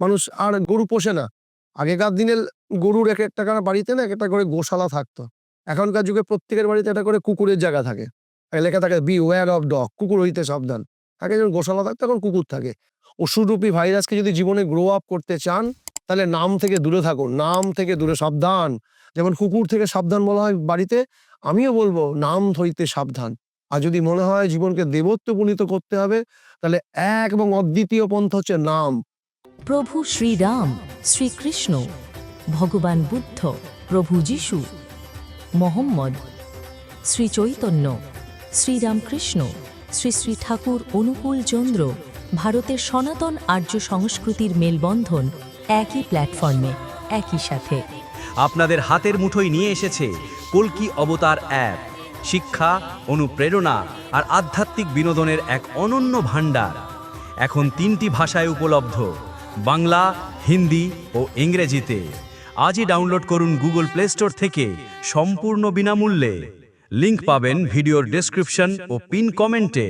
মানুষ আর গরু পোষে না। আগেকার দিনের গরুর এক একটা করে বাড়িতে না এক একটা করে গোশালা থাকতো। এখনকার যুগে প্রত্যেকের বাড়িতে একটা করে কুকুরের জায়গা থাকে। লেখা থাকে বি ওয়্যার অফ ডগ কুকুর হইতে সাবধান। আগে যখন গোশালা থাকতো এখন কুকুর থাকে। ওষুধরূপী ভাইরাসকে যদি জীবনে গ্রো আপ করতে চান, তাহলে নাম থেকে দূরে থাকুন। নাম থেকে দূরে, সাবধান। যেমন কুকুর থেকে সাবধান বলা হয় বাড়িতে, আমিও বলব নাম হইতে সাবধান। আর যদি মনে হয় জীবনকে দেবত্ব পুনিত করতে হবে, তাহলে এক এবং অদ্বিতীয় পন্থ হচ্ছে নাম। প্রভু শ্রীরাম, শ্রীকৃষ্ণ, ভগবান বুদ্ধ, প্রভু যীশু, মোহাম্মদ, শ্রী চৈতন্য, শ্রীরামকৃষ্ণ, শ্রী শ্রী ঠাকুর অনুকূল চন্দ্র, ভারতের সনাতন আর্য সংস্কৃতির মেলবন্ধন একই প্ল্যাটফর্মে, একই সাথে। আপনাদের হাতের মুঠোয় নিয়ে এসেছে কল্কি অবতার অ্যাপ, শিক্ষা, অনুপ্রেরণা আর আধ্যাত্মিক বিনোদনের এক অনন্য ভাণ্ডার। এখন তিনটি ভাষায় উপলব্ধ। বাংলা, হিন্দি ও ইংরেজিতে। আজই ডাউনলোড করুন গুগল প্লে স্টোর থেকে সম্পূর্ণ বিনামূল্যে। লিংক পাবেন ভিডিওর ডেসক্রিপশন ও পিন কমেন্টে।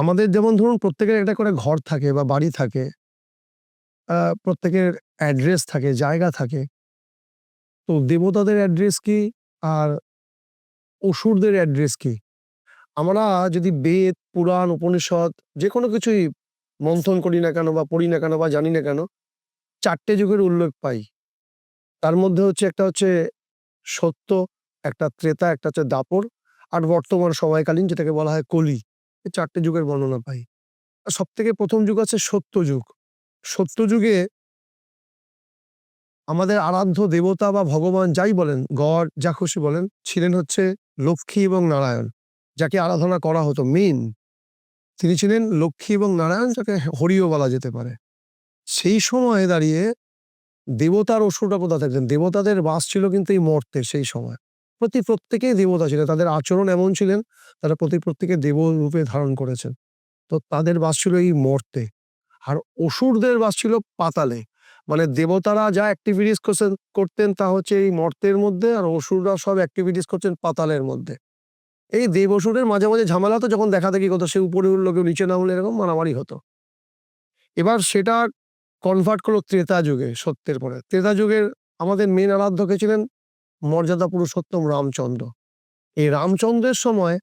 আমাদের যেমন ধরুন প্রত্যেকের একটা করে ঘর থাকে বা বাড়ি থাকে প্রত্যেকের অ্যাড্রেস থাকে, জায়গা থাকে। তো দেবতাদের অ্যাড্রেস কি আর অসুরদের অ্যাড্রেস কি? আমরা যদি বেদ, পুরাণ, উপনিষদ যে কোনো কিছুই মন্থন করি না কেন বা পড়ি না কেন বা জানি না কেন, চারটে যুগের উল্লেখ পাই। তার মধ্যে হচ্ছে একটা হচ্ছে সত্য, একটা ত্রেতা, একটা হচ্ছে দাপর আর বর্তমান সময়কালীন যেটাকে বলা হয় কলি। এই চারটে যুগের বর্ণনা পাই। সব থেকে প্রথম যুগ আছে সত্য যুগ। সত্য যুগে আমাদের আরাধ্য দেবতা বা ভগবান যাই বলেন, গড, যা খুশি বলেন, ছিলেন হচ্ছে লক্ষ্মী এবং নারায়ণ। যাকে আরাধনা করা হতো মেন তিনি ছিলেন লক্ষ্মী এবং নারায়ণ, যাকে হরিও বলা যেতে পারে। সেই সময়ে দাঁড়িয়ে দেবতার অসুরটা কোথা থাকতেন? দেবতাদের বাস ছিল কিন্তু এই মর্তের সেই সময়। প্রতি প্রত্যেকেই দেবতা ছিলেন, তাদের আচরণ এমন ছিলেন, তারা প্রতি প্রত্যেকে দেব রূপে ধারণ করেছেন। তো তাদের বাস ছিল এই মর্তে। আর অসুরদের বাস ছিল পাতালে। মানে দেবতারা যা অ্যাক্টিভিটিস করতেন তা হচ্ছে এই মর্তের মধ্যে, আর অসুররা সব অ্যাক্টিভিটিস করছেন পাতালের মধ্যে। এই দেব অসুরের মাঝে মাঝে ঝামেলা তো যখন দেখা দেখি কত সে উপরে উঠল, কেউ নিচে না হলে এরকম মারামারি হতো। এবার সেটা কনভার্ট করল ত্রেতা যুগে, সত্যের পরে। ত্রেতা যুগের আমাদের মেন আরাধ্যকে ছিলেন মর্যাদা পুরুষোত্তম রামচন্দ্র। এই রামচন্দ্রের সময়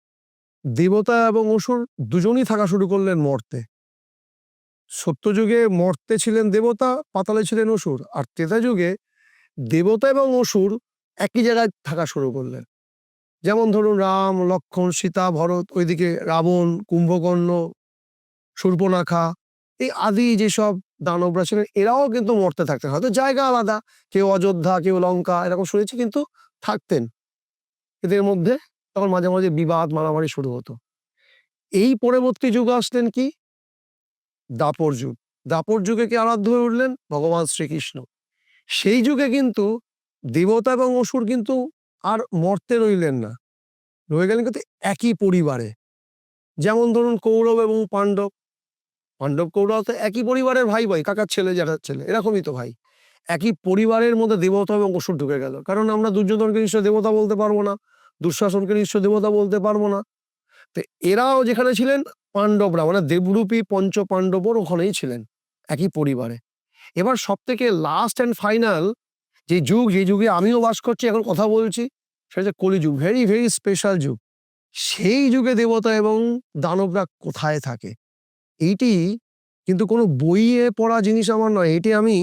দেবতা এবং অসুর দুজনই থাকা শুরু করলেন মর্তে। সত্যযুগে মর্তে ছিলেন দেবতা, পাতালে ছিলেন অসুর। আর ত্রেতা যুগে দেবতা এবং অসুর একই জায়গায় থাকা শুরু করলেন। যেমন ধরুন রাম, লক্ষ্মণ, সীতা, ভরত, ওইদিকে রাবণ, কুম্ভকর্ণ শূর্পনাখা এই আদি যেসব দানবরা ছিলেন এরাও কিন্তু মর্তে থাকতেন। হয়তো জায়গা আলাদা, কেউ অযোধ্যা, কেউ লঙ্কা, এরকম শুনেছি কিন্তু থাকতেন। এদের মধ্যে তখন মাঝে মাঝে বিবাদ, মারামারি শুরু হতো। এই পরবর্তী যুগ আসলেন কি? দাপর যুগ। দাপর যুগে কি আরাধ্য হয়ে উঠলেন? ভগবান শ্রীকৃষ্ণ। সেই যুগে কিন্তু দেবতা এবং অসুর কিন্তু আর মর্তে রইলেন না। রয়ে গেলেন কিন্তু একই পরিবারে। যেমন ধরুন কৌরব এবং পাণ্ডব। পাণ্ডব কৌরব তো একই পরিবারের ভাই ভাই, কাকার ছেলে, জ্যাঠার ছেলে, এরকমই তো ভাই। একই পরিবারের মধ্যে দেবতা এবং অসুর ঢুকে গেল। কারণ আমরা দুর্যোধনকে নিশ্চয় দেবতা বলতে পারব না, দুঃশাসনকে নিশ্চয় দেবতা বলতে পারব না। তো এরাও যেখানে ছিলেন পাণ্ডবরা মানে দেবরূপী পঞ্চ পাণ্ডবর ওখানেই ছিলেন, একই পরিবারে। এবার সব থেকে লাস্ট অ্যান্ড ফাইনাল যে যুগ, যে যুগে আমিও বাস করছি, এখন কথা বলছি, সেটা হচ্ছে কলিযুগ ভেরি ভেরি স্পেশাল যুগ। সেই যুগে দেবতা এবং দানবরা কোথায় থাকে? এইটি কিন্তু কোনো বইয়ে পড়া জিনিস আমার নয়, এটি আমি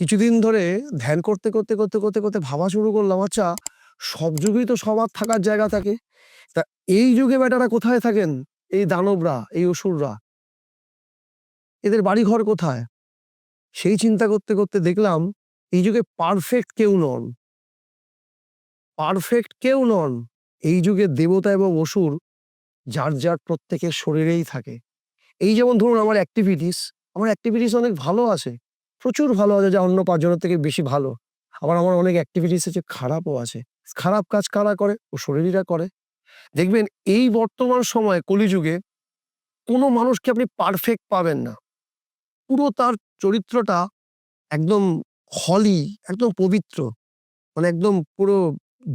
কিছুদিন ধরে ধ্যান করতে করতে করতে করতে করতে ভাবা শুরু করলাম আচ্ছা সব যুগেই তো সবার থাকার জায়গা থাকে। তা এই যুগে বেটারা কোথায় থাকেন? এই দানবরা, এই অসুররা। এদের বাড়ি ঘর কোথায়? সেই চিন্তা করতে করতে দেখলাম এই যুগে পারফেক্ট কেউ নন। পারফেক্ট কেউ নন। এই যুগে দেবতা এবং অসুর যার যার প্রত্যেকের শরীরেই থাকে। এই যেমন ধরুন আমার অ্যাক্টিভিটিস আমার অ্যাক্টিভিটিস অনেক ভালো আছে, প্রচুর ভালো আছে, যা অন্য পাঁচজনের থেকে বেশি ভালো। আবার আমার অনেক অ্যাক্টিভিটিস আছে, খারাপও আছে। খারাপ কাজ কারা করে? ও শরীরীরা করে। দেখবেন এই বর্তমান সময়ে কলিযুগে কোনো মানুষকে আপনি পারফেক্ট পাবেন না। পুরো তার চরিত্রটা একদম হলি, একদম পবিত্র। মানে একদম পুরো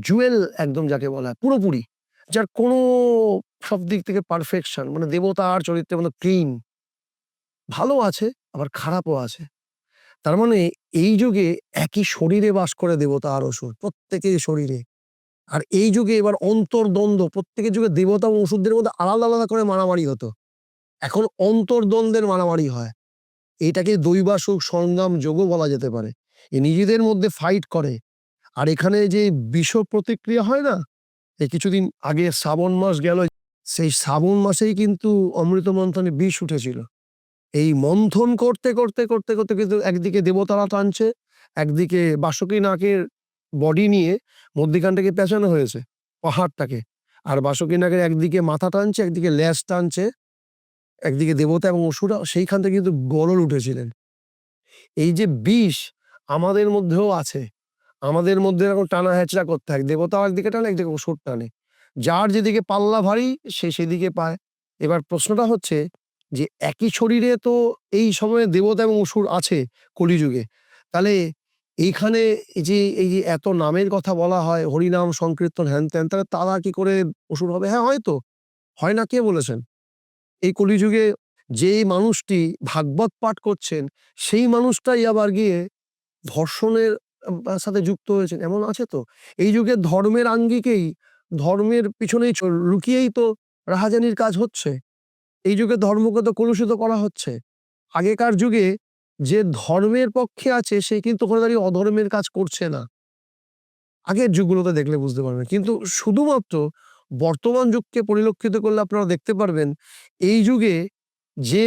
জুয়েল একদম যাকে বলা হয়, পুরোপুরি। যার কোনো সব দিক থেকে পারফেকশন মানে দেবতার চরিত্রের মতো ক্লিন ভালো আছে, আবার খারাপও আছে। তার মানে এই যুগে একই শরীরে বাস করে দেবতা আর অসুর, প্রত্যেকের শরীরে। আর এই যুগে এবার অন্তর্দ্বন্দ্ব, প্রত্যেকের যুগে দেবতা ও অসুরদের মধ্যে আলাদা আলাদা করে মারামারি হতো। এখন অন্তর্দ্বন্দ্বের মারামারি হয়। এটাকে দৈবাসুক সংগ্রাম, যোগও বলা যেতে পারে। এ নিজেদের মধ্যে ফাইট করে। আর এখানে যে বিষ প্রতিক্রিয়া হয় না এই কিছুদিন আগে শ্রাবণ মাস গেল, সেই শ্রাবণ মাসেই কিন্তু অমৃত মন্থনে বিষ উঠেছিল। এই মন্থন করতে করতে করতে করতে কিন্তু একদিকে দেবতারা টানছে, একদিকে বাসুকী নাকের বডি নিয়ে মধ্যিখানটাকে পেঁচানো হয়েছে পাহাড়টাকে। আর বাসুকী নাকের একদিকে মাথা টানছে, একদিকে ল্যাস টানছে, একদিকে দেবতা এবং অসুরা সেইখান থেকে কিন্তু গরল উঠেছিলেন। এই যে বিষ আমাদের মধ্যেও আছে। আমাদের মধ্যে এরকম টানা হ্যাচড়া করতে হয় দেবতা একদিকে টানে, একদিকে অসুর টানে। যার যেদিকে পাল্লা ভারী, সে সেদিকে পায়। এবার প্রশ্নটা হচ্ছে যে, একই শরীরে তো এই সময়ে দেবতা এবং অসুর আছে কলিযুগে। তাহলে এইখানে এই যে এই যে এত নামের কথা বলা হয়, হরিনাম, সংকীর্তন হ্যান ত্যান তাহলে তারা কি করে অসুর হবে? হ্যাঁ হয়তো। হয় না, কে বলেছেন? এই কলিযুগে যে মানুষটি ভাগবত পাঠ করছেন, সেই মানুষটাই আবার গিয়ে ধর্ষণের সাথে যুক্ত হয়েছেন, এমন আছে তো? এই যুগে ধর্মের আঙ্গিকেই, ধর্মের পিছনেই লুকিয়েই তো রাহাজানির কাজ হচ্ছে? এই যুগে ধর্মকে তো কলুষিত করা হচ্ছে? আগেকার যুগে যে ধর্মের পক্ষে আছে, সে কিন্তু ওখানে দাঁড়িয়ে অধর্মের কাজ করছে না। আগের যুগগুলোতে দেখলে বুঝতে পারবেন। কিন্তু শুধুমাত্র বর্তমান যুগকে পরিলক্ষিত করলে আপনারা দেখতে পারবেন, এই যুগে যে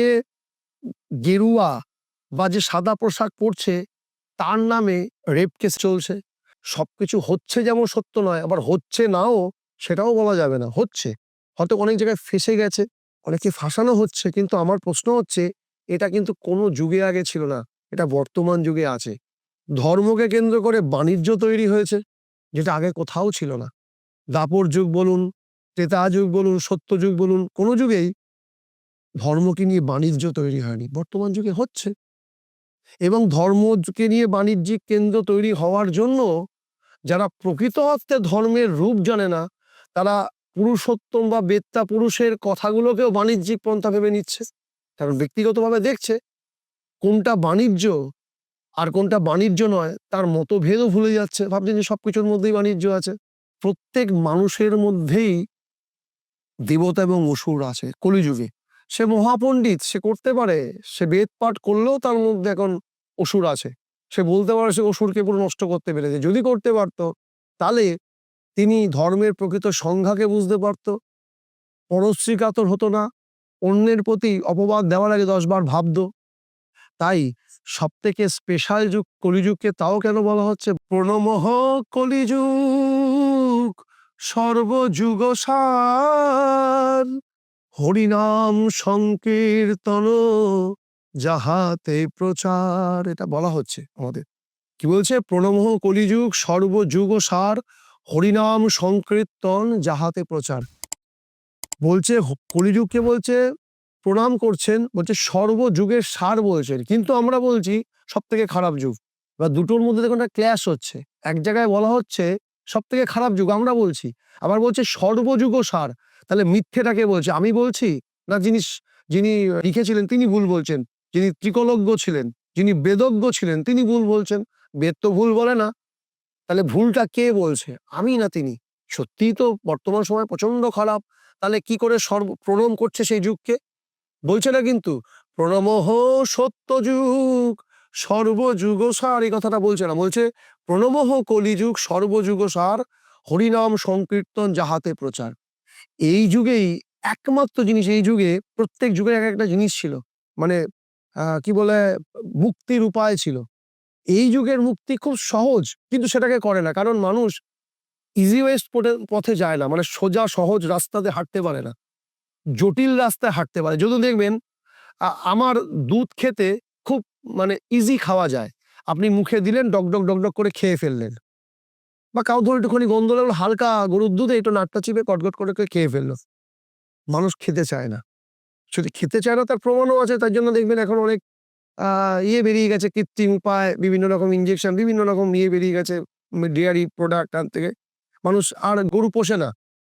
গেরুয়া বা যে সাদা পোশাক পরছে তার নামে রেপ কেস চলছে। সবকিছু হচ্ছে যেমন সত্য নয়, আবার হচ্ছে নাও সেটাও বলা যাবে না, হচ্ছে। হয়তো অনেক জায়গায় ফেসে গেছে অনেকে ফাঁসানো হচ্ছে, কিন্তু আমার প্রশ্ন হচ্ছে, এটা কিন্তু কোনো যুগে আগে ছিল না, এটা বর্তমান যুগে আছে। ধর্মকে কেন্দ্র করে বাণিজ্য তৈরি হয়েছে, যেটা আগে কোথাও ছিল না। দাপর যুগ বলুন, ত্রেতা যুগ বলুন, সত্য যুগ বলুন, কোনো যুগেই ধর্মকে নিয়ে বাণিজ্য তৈরি হয়নি, বর্তমান যুগে হচ্ছে। এবং ধর্মকে নিয়ে বাণিজ্যিক কেন্দ্র তৈরি হওয়ার জন্য যারা প্রকৃত অর্থে ধর্মের রূপ জানে না, তারা পুরুষোত্তম বা বেত্তা পুরুষের কথাগুলোকেও বাণিজ্যিক পন্থা ভেবে নিচ্ছে। কারণ ব্যক্তিগতভাবে দেখছে, কোনটা বাণিজ্য আর কোনটা বাণিজ্য নয়, তার মতভেদও ভুলে যাচ্ছে। ভাবছেন যে সবকিছুর মধ্যেই বাণিজ্য আছে। প্রত্যেক মানুষের মধ্যেই দেবতা এবং অসুর আছে কলিযুগে। সে মহাপণ্ডিত, সে করতে পারে। সে বেদ পাঠ করলেও তার মধ্যে এখন অসুর আছে। সে বলতে পারে সে অসুরকে পুরো নষ্ট করতে পেরেছে। যদি করতে পারতো, তাহলে তিনি ধর্মের প্রকৃত সংজ্ঞাকে বুঝতে পারত। পরশ্রী কাতর হতো না। অন্যের প্রতি অপবাদ দেওয়ার আগে দশবার ভাবত। তাই সব থেকে স্পেশাল যুগ কলিযুগকে তাও কেন বলা হচ্ছে? প্রণমহ কলিযুগ সর্বযুগ সার হরিনাম সংকীর্তন যাহাতে প্রচার। এটা বলা হচ্ছে আমাদের। কি বলছে? প্রণমহ কলিযুগ, সর্বযুগ সার, হরিনাম সংকীর্তন যাহাতে প্রচার। বলছে কলিযুগকে বলছে? প্রণাম করছেন, বলছে, সর্বযুগের সার বলছেন। কিন্তু আমরা বলছি সব থেকে খারাপ যুগ। বা দুটোর মধ্যে দেখুন, একটা ক্ল্যাশ হচ্ছে। এক জায়গায় বলা হচ্ছে সব থেকে খারাপ যুগ আমরা বলছি। আবার বলছে, সর্বযুগ সার। তাহলে মিথ্যেটাকে বলছে। আমি বলছি, না যিনি যিনি লিখেছিলেন তিনি ভুল বলছেন। যিনি ত্রিকলজ্ঞ ছিলেন, যিনি বেদজ্ঞ ছিলেন তিনি ভুল বলছেন। বেদ তো ভুল বলে না। তাহলে ভুলটা কে বলছে? আমি না তিনি? সত্যিই তো বর্তমান সময় প্রচণ্ড খারাপ। তাহলে কি করে সর্ব, প্রণম করছে সেই যুগকে? বলছে না কিন্তু প্রণমহ সত্য যুগ, সর্বযুগ সার। এই কথাটা বলছে না। বলছে প্রণমহ কলিযুগ, সর্বযুগ সার। হরিনাম সংকীর্তন যাহাতে প্রচার। এই যুগেই একমাত্র জিনিস, এই যুগে প্রত্যেক যুগের এক একটা জিনিস ছিল। মানে কি বলে, মুক্তির উপায় ছিল। এই যুগের মুক্তি খুব সহজ, কিন্তু সেটাকে করে না। কারণ মানুষ ইজি ওয়েস্ট পথে যায় না। মানে সোজা, সহজ রাস্তাতে হাঁটতে পারে না। জটিল রাস্তায় হাঁটতে পারে। যদি দেখবেন আমার দুধ খেতে খুব মানে ইজি খাওয়া যায়। আপনি মুখে দিলেন, ডক ডক ডক ডক করে খেয়ে ফেললেন। বা কাউ ধরে একটুখানি গন্ধ লাগল, হালকা গরুর দুধে একটু নাটটা চিপে কটকট করে খেয়ে ফেলল। মানুষ খেতে চায় না। যদি খেতে চায় না, তার প্রমাণও আছে। তার জন্য দেখবেন এখন অনেক ইয়ে বেরিয়ে গেছে। কৃত্রিম উপায়, বিভিন্ন রকম ইঞ্জেকশন বিভিন্ন রকম ইয়ে বেরিয়ে গেছে। ডেয়ারি প্রোডাক্ট আন থেকে মানুষ আর গরু পোষে না।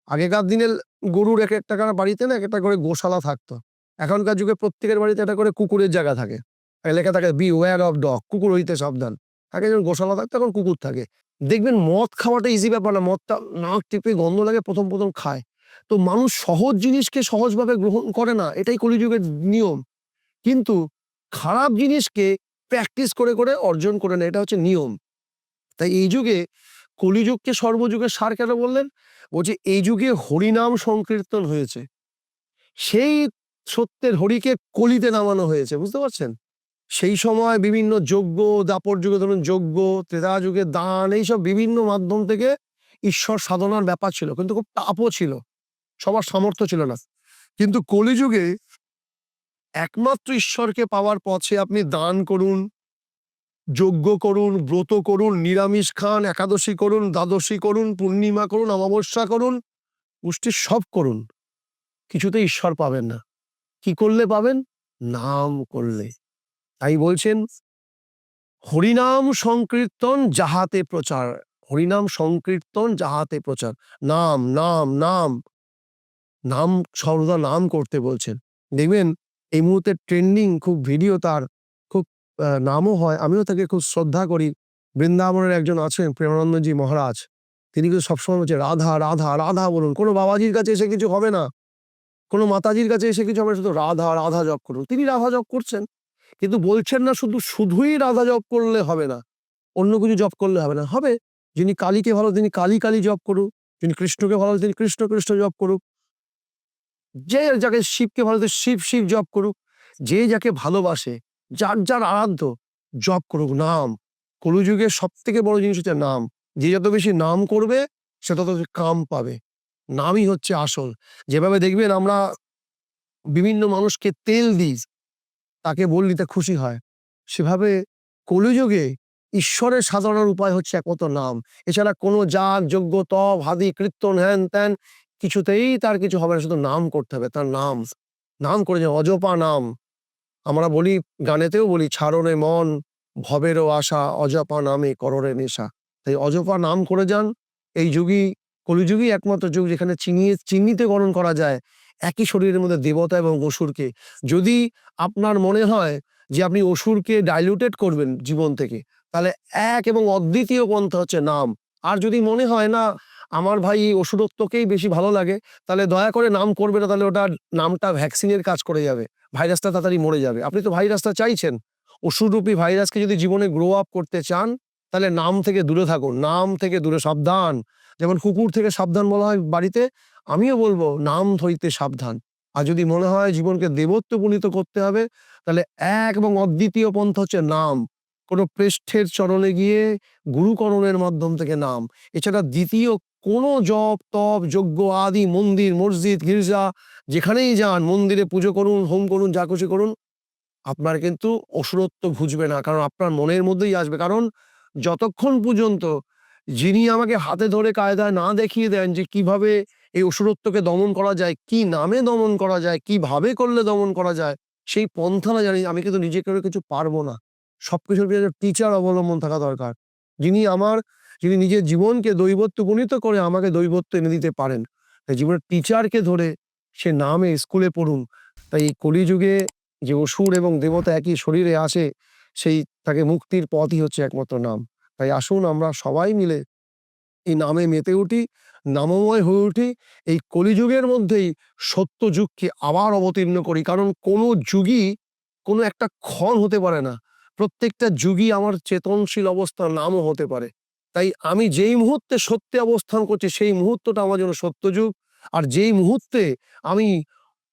আগেকার দিনের গরুর এক একটা করে বাড়িতে না, এক একটা করে গোশালা থাকতো। এখনকার যুগে প্রত্যেকের বাড়িতে একটা করে কুকুরের জায়গা থাকে। লেখা থাকে বি ওয়্যার অফ ডগ কুকুর হইতে সাবধান। আগে যখন গোশালা থাকতো এখন কুকুর থাকে। দেখবেন মদ খাওয়াটা ইজি ব্যাপার না, মদটা নাক টিপে গন্ধ লাগে, প্রথম প্রথম খায়। তো মানুষ সহজ জিনিসকে সহজভাবে গ্রহণ করে না, এটাই কলিযুগের নিয়ম। কিন্তু খারাপ জিনিসকে প্র্যাকটিস করে করে অর্জন করে না, এটা হচ্ছে নিয়ম। তাই এই যুগে কলিযুগকে সর্বযুগের সার কেন বললেন? বলছে এই যুগে হরিনাম সংকীর্তন হয়েছে। সেই সত্যের হরিকে কলিতে নামানো হয়েছে, বুঝতে পারছেন? সেই সময় বিভিন্ন যজ্ঞ, দাপর যুগে ধরুন যজ্ঞ, ত্রেতা যুগে দান, এইসব বিভিন্ন মাধ্যম থেকে ঈশ্বর সাধনার ব্যাপার ছিল, কিন্তু খুব টাপও ছিল। সবার সামর্থ্য ছিল না। কিন্তু কলিযুগে একমাত্র ঈশ্বরকে পাওয়ার পথে আপনি দান করুন, যজ্ঞ করুন, ব্রত করুন, নিরামিষ খান, একাদশী করুন, দ্বাদশী করুন, পূর্ণিমা করুন, অমাবস্যা করুন, পুষ্টি সব করুন। কিছুতে ঈশ্বর পাবেন না। কি করলে পাবেন? নাম করলে। তাই বলছেন, হরিনাম সংকীর্তন যাহাতে প্রচার, হরিনাম সংকীর্তন যাহাতে প্রচার, নাম নাম নাম। নাম সর্বদা নাম করতে বলছেন। দেখবেন, এই মুহূর্তে ট্রেন্ডিং খুব ভিডিও তার খুব নামও হয়। আমিও তাকে খুব শ্রদ্ধা করি। বৃন্দাবনের একজন আছেন, প্রেমানন্দজি মহারাজ। তিনি কিন্তু সবসময় বলছে রাধা রাধা রাধা বলুন। কোনো বাবাজির কাছে এসে কিছু হবে না। কোনো মাতাজির কাছে এসে কিছু হবে শুধু রাধা রাধা জপ করুন। তিনি রাধা জপ করছেন। কিন্তু বলছেন না শুধু, শুধুই রাধা জপ করলে হবে না, অন্য কিছু জপ করলে হবে না। হবে, যিনি কালীকে ভালো, তিনি কালী কালী জপ করুক, যিনি কৃষ্ণকে ভালো, তিনি কৃষ্ণ কৃষ্ণ জপ করুক। যে যাকে শিবকে ভালো শিব শিব জপ করুক। যে যাকে ভালোবাসে, যার যার আরাধ্য জপ করুক, নাম। কলিযুগের সব থেকে বড় জিনিস হচ্ছে নাম। যে যত বেশি নাম করবে, সে তত কাম পাবে। নামই হচ্ছে আসল। যেভাবে দেখবেন আমরা বিভিন্ন মানুষকে তেল দিই। তাকে বললি তা খুশি হয়। সেভাবে কলিযুগে ঈশ্বরের সাধনার উপায় হচ্ছে একমাত্র নাম। এছাড়া কোনো যাগ যোগ্য তপ, হাদি, কীর্তন হ্যান ত্যান কিছুতেই তার কিছু হবে না, শুধু নাম করতে হবে, তার নাম। নাম করে যে অজপা নাম। আমরা বলি, গানেতেও বলি ছাড়নে মন, ভবেরও আশা, অজপা নামে কররে নেশা। তাই অজপা নাম করে যান। এই যুগই, কলিযুগই একমাত্র যুগ যেখানে চিনিয়ে চিহ্নিত গণন করা যায়। একই শরীরের মধ্যে দেবতা এবং অসুরকে। যদি আপনার মনে হয় যে আপনি অসুরকে ডাইলুটেড করবেন জীবন থেকে, তাহলে এক এবং অদ্বিতীয় পন্থা হচ্ছে নাম। আর যদি মনে হয় না, আমার ভাই অসুরত্বকেই বেশি ভালো লাগে তাহলে দয়া করে নাম করবে না, তাহলে ওটা নামটা ভ্যাকসিনের কাজ করে যাবে। ভাইরাসটা তাড়াতাড়ি মরে যাবে। আপনি তো ভাইরাসটা চাইছেন। অসুররূপী ভাইরাসকে যদি জীবনে গ্রো আপ করতে চান, তাহলে নাম থেকে দূরে থাকুন। নাম থেকে দূরে, সাবধান। যেমন কুকুর থেকে সাবধান বলা হয় বাড়িতে আমিও বলব নাম ধইতে সাবধান। আর যদি মনে হয় জীবনকে দেবত্ব পুনিত করতে হবে, তাহলে এক এবং অদ্বিতীয় পন্থ হচ্ছে নাম। কোনো পৃষ্ঠের চরণে গিয়ে গুরুকরণের মাধ্যম থেকে নাম। এছাড়া দ্বিতীয় কোনো জপ, তপ, যজ্ঞ, আদি, মন্দির, মসজিদ, গির্জা, যেখানেই যান, মন্দিরে পুজো করুন, হোম করুন, যা খুশি করুন, আপনার কিন্তু অসুরত্ব ঘুচবে না। কারণ আপনার মনের মধ্যেই আসবে। কারণ যতক্ষণ পর্যন্ত যিনি আমাকে হাতে ধরে কায়দায় না দেখিয়ে দেন যে কীভাবে এই অসুরত্বকে দমন করা যায়, কি নামে দমন করা যায়, কীভাবে করলে দমন করা যায়, সেই পন্থা না জানি, আমি কিন্তু নিজে করে কিছু পারব না। সবকিছুর পিছনে টিচার অবলম্বন থাকা দরকার। যিনি আমার, যিনি নিজের জীবনকে দৈবত্ব উপনীত করে আমাকে দৈবত্ব এনে দিতে পারেন। তাই জীবনের টিচারকে ধরে সে নামে স্কুলে পড়ুন। তাই এই কলিযুগে যে অসুর এবং দেবতা একই শরীরে আসে, সেই তাকে মুক্তির পথই হচ্ছে একমাত্র নাম। তাই আসুন আমরা সবাই মিলে এই নামে মেতে উঠি। নামময় হয়ে উঠি এই কলিযুগের মধ্যেই সত্য যুগকে আবার অবতীর্ণ করি। কারণ কোনো যুগই কোনো একটা ক্ষণ হতে পারে না। প্রত্যেকটা যুগই আমার চেতনশীল অবস্থার নামও হতে পারে। তাই আমি যেই মুহূর্তে সত্যে অবস্থান করছি, সেই মুহূর্তটা আমার জন্য সত্য যুগ। আর যেই মুহূর্তে আমি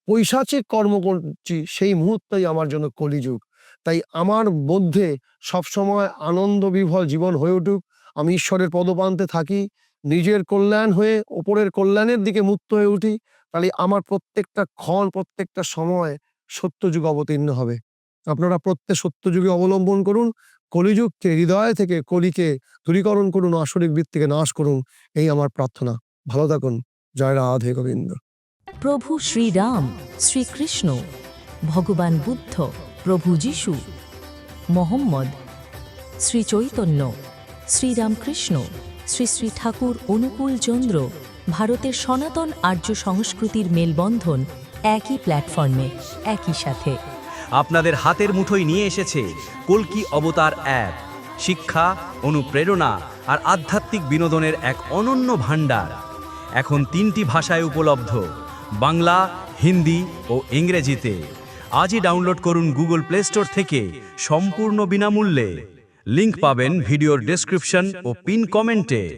পৈশাচিক কর্ম করছি, সেই মুহূর্তই আমার জন্য কলিযুগ। তাই আমার মধ্যে সবসময় আনন্দ বিভল জীবন হয়ে উঠুক। আমি ঈশ্বরের পদপ্রান্তে থাকি। নিজের কল্যাণ হয়ে ওপরের কল্যাণের দিকে মুক্ত হয়ে উঠি, তাহলে আমার প্রত্যেকটা ক্ষণ, প্রত্যেকটা সময় সত্যযুগ অবতীর্ণ হবে। আপনারা প্রত্যেক সত্যযুগে অবলম্বন করুন, কলিযুগকে, হৃদয় থেকে কলিকে দূরীকরণ করুন, আসরিক বৃত্তিকে নাশ করুন, এই আমার প্রার্থনা। ভালো থাকুন। জয় রাধে গোবিন্দ। প্রভু শ্রীরাম, শ্রীকৃষ্ণ, ভগবান বুদ্ধ, প্রভু যীশু, মোহাম্মদ শ্রী চৈতন্য শ্রীরামকৃষ্ণ। শ্রী শ্রী ঠাকুর অনুকূল চন্দ্র ভারতের সনাতন আর্য সংস্কৃতির মেলবন্ধন একই প্ল্যাটফর্মে একই সাথে। আপনাদের হাতের মুঠোয় নিয়ে এসেছে কলকি অবতার অ্যাপ, শিক্ষা, অনুপ্রেরণা আর আধ্যাত্মিক বিনোদনের এক অনন্য ভাণ্ডার। এখন তিনটি ভাষায় উপলব্ধ, বাংলা, হিন্দি ও ইংরেজিতে। আজই ডাউনলোড করুন গুগল প্লে স্টোর থেকে সম্পূর্ণ বিনামূল্যে। লিংক পাবেন ভিডিওর ডেসক্রিপশন ও পিন কমেন্টে